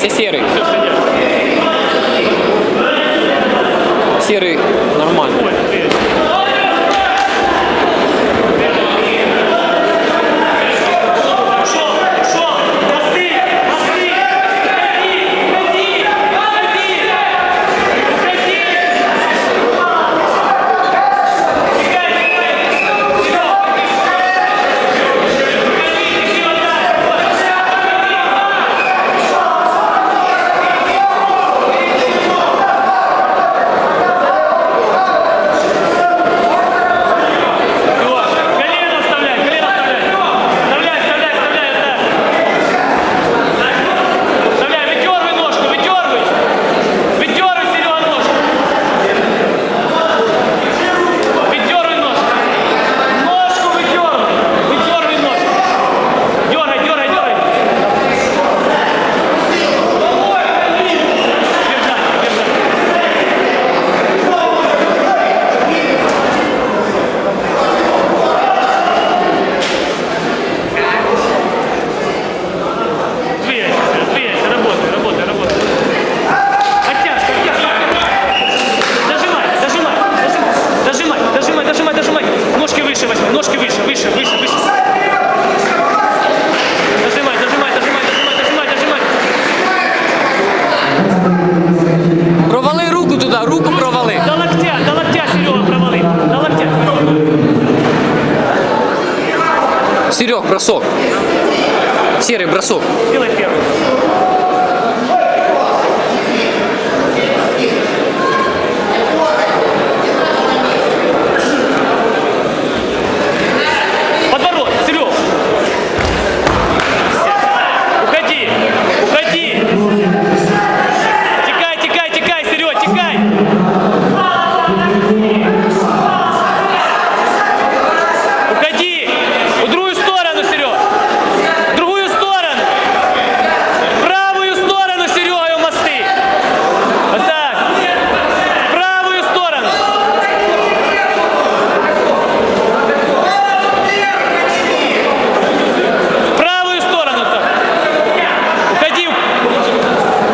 Все серые. Серые нормально. Ножки выше, выше, выше, выше. Нажимай, нажимай, нажимай, нажимай, нажимай, нажимай. Провали руку туда, руку провали. До локтя, до локтя, Серега, провали. До локтя. Серег, бросок. Серый бросок. Делай первый.